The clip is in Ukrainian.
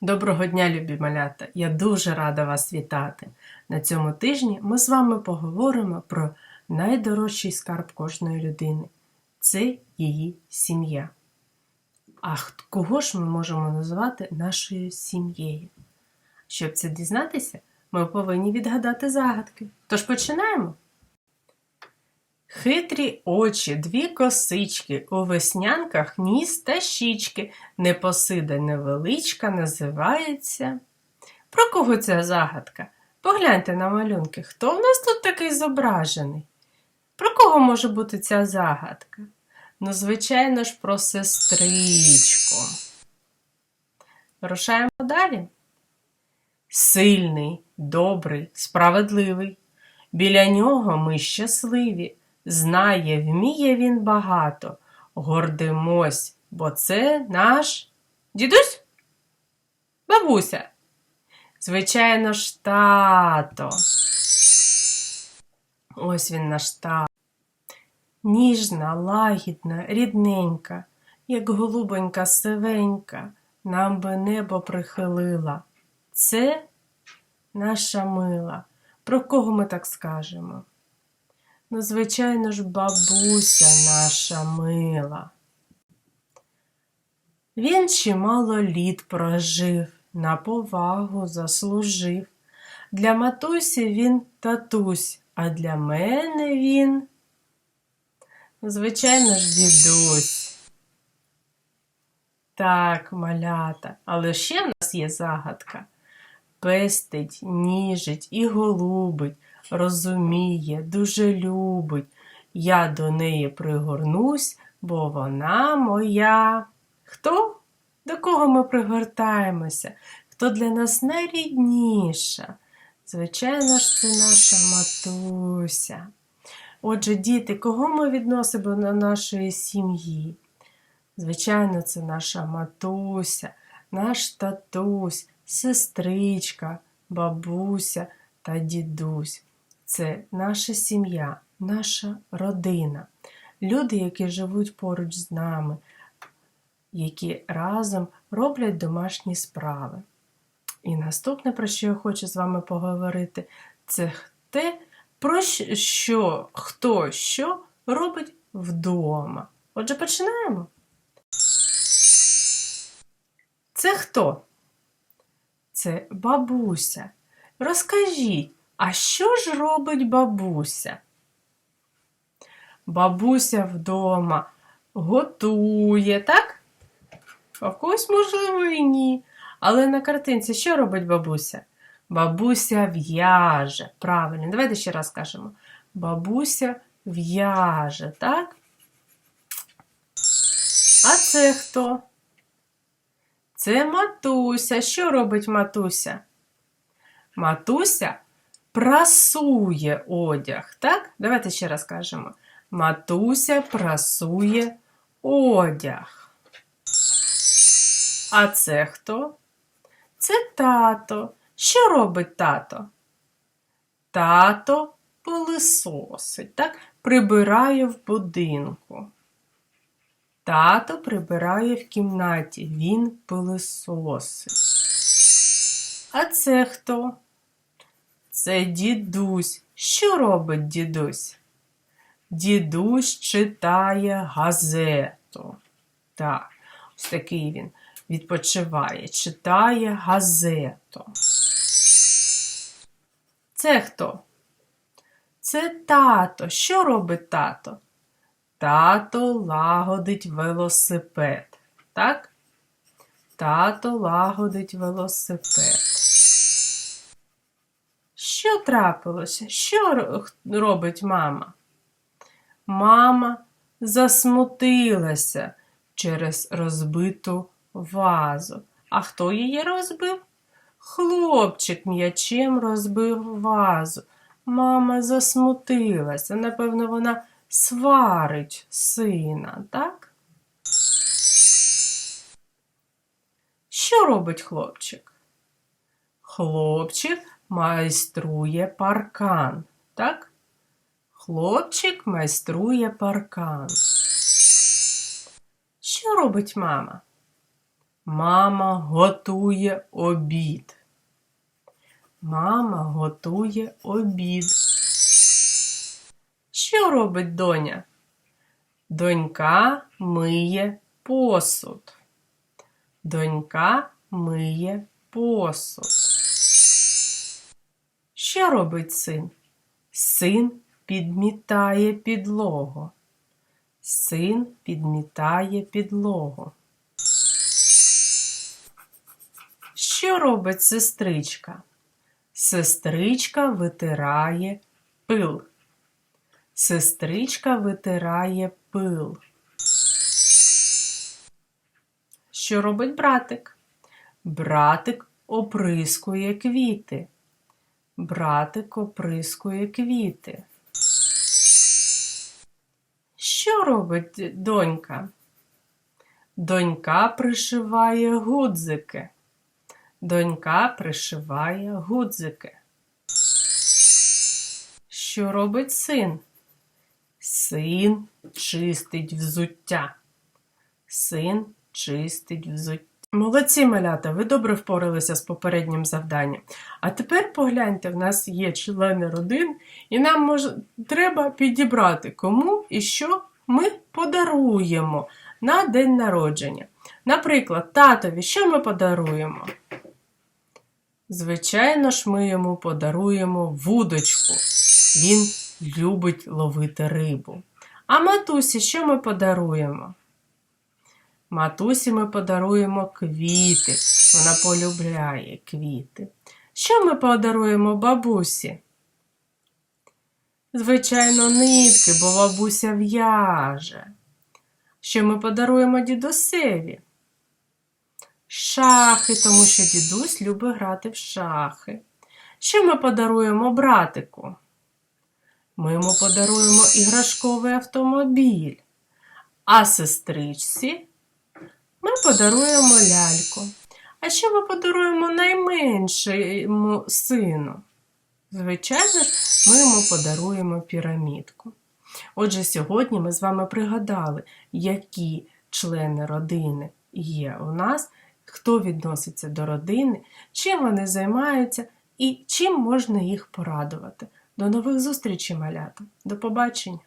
Доброго дня, любі малята! Я дуже рада вас вітати. На цьому тижні ми з вами поговоримо про найдорожчий скарб кожної людини це її сім'я. А кого ж ми можемо назвати нашою сім'єю? Щоб це дізнатися, ми повинні відгадати загадки. Тож починаємо. Хитрі очі, дві косички, у веснянках ніс та щічки, непосида невеличка називається. Про кого ця загадка? Погляньте на малюнки, хто в нас тут такий зображений? Про кого може бути ця загадка? Ну, звичайно ж, про сестричку. Рушаємо далі. Сильний, добрий, справедливий. Біля нього ми щасливі. Знає, вміє він багато. Гордимось, бо це наш дідусь? Бабуся. Звичайно ж, тато. Ось він наш тато. Ніжна, лагідна, рідненька, як голубонька сивенька, нам би небо прихилила. Це наша мила. Про кого ми так скажемо? Ну, звичайно ж, бабуся наша мила. Він чимало літ прожив, на повагу заслужив. Для матусі він татусь, а для мене він, звичайно ж, дідусь. Так, малята, але ще в нас є загадка. Пестить, ніжить і голубить, розуміє, дуже любить. Я до неї пригорнусь, бо вона моя. Хто? До кого ми пригортаємося? Хто для нас найрідніша? Звичайно ж, це наша матуся. Отже, діти, кого ми відносимо до нашої сім'ї? Звичайно, це наша матуся, наш татусь, сестричка, бабуся та дідусь. Це наша сім'я, наша родина. Люди, які живуть поруч з нами, які разом роблять домашні справи. І наступне, про що я хочу з вами поговорити, це те, про що хто що робить вдома. Отже, починаємо. Це хто? Це бабуся. Розкажіть, а що ж робить бабуся? Бабуся вдома готує, так? А в когось, можливо, і ні. Але на картинці що робить бабуся? Бабуся в'яже. Правильно, давайте ще раз скажемо. Бабуся в'яже, так? А це хто? Це матуся. Що робить матуся? Матуся прасує одяг, так? Давайте ще раз кажемо. Матуся прасує одяг. А це хто? Це тато. Що робить тато? Тато пилисосить, так? Прибирає в будинку. Тато прибирає в кімнаті, він пилисосить. А це хто? Це дідусь. Що робить дідусь? Дідусь читає газету. Так, ось такий він відпочиває, читає газету. Це хто? Це тато. Що робить тато? Тато лагодить велосипед. Так? Тато лагодить велосипед. Трапилося? Що робить мама? Мама засмутилася через розбиту вазу. А хто її розбив? Хлопчик м'ячем розбив вазу. Мама засмутилася. Напевно, вона сварить сина, так? Що робить хлопчик? Хлопчик майструє паркан, так? Хлопчик майструє паркан. Що робить мама? Мама готує обід. Мама готує обід. Що робить доня? Донька миє посуд. Донька миє посуд. Що робить син? Син підмітає підлогу. Син підмітає підлогу. Що робить сестричка? Сестричка витирає пил. Сестричка витирає пил. Що робить братик? Братик оприскує квіти. Братик оприскує квіти. Що робить донька? Донька пришиває гудзики. Донька пришиває гудзики. Що робить син? Син чистить взуття. Син чистить взуття. Молодці малята, ви добре впоралися з попереднім завданням. А тепер погляньте, в нас є члени родин, і нам може, треба підібрати, кому і що ми подаруємо на день народження. Наприклад, татові, що ми подаруємо? Звичайно ж, ми йому подаруємо вудочку. Він любить ловити рибу. А матусі, що ми подаруємо? Матусі ми подаруємо квіти. Вона полюбляє квіти. Що ми подаруємо бабусі? Звичайно, нитки, бо бабуся в'яже. Що ми подаруємо дідусеві? Шахи, тому що дідусь любить грати в шахи. Що ми подаруємо братику? Ми йому подаруємо іграшковий автомобіль. А сестричці ми подаруємо ляльку. А що ми подаруємо найменшому сину? Звичайно ж, ми йому подаруємо пірамідку. Отже, сьогодні ми з вами пригадали, які члени родини є у нас, хто відноситься до родини, чим вони займаються і чим можна їх порадувати. До нових зустрічей, малята. До побачення!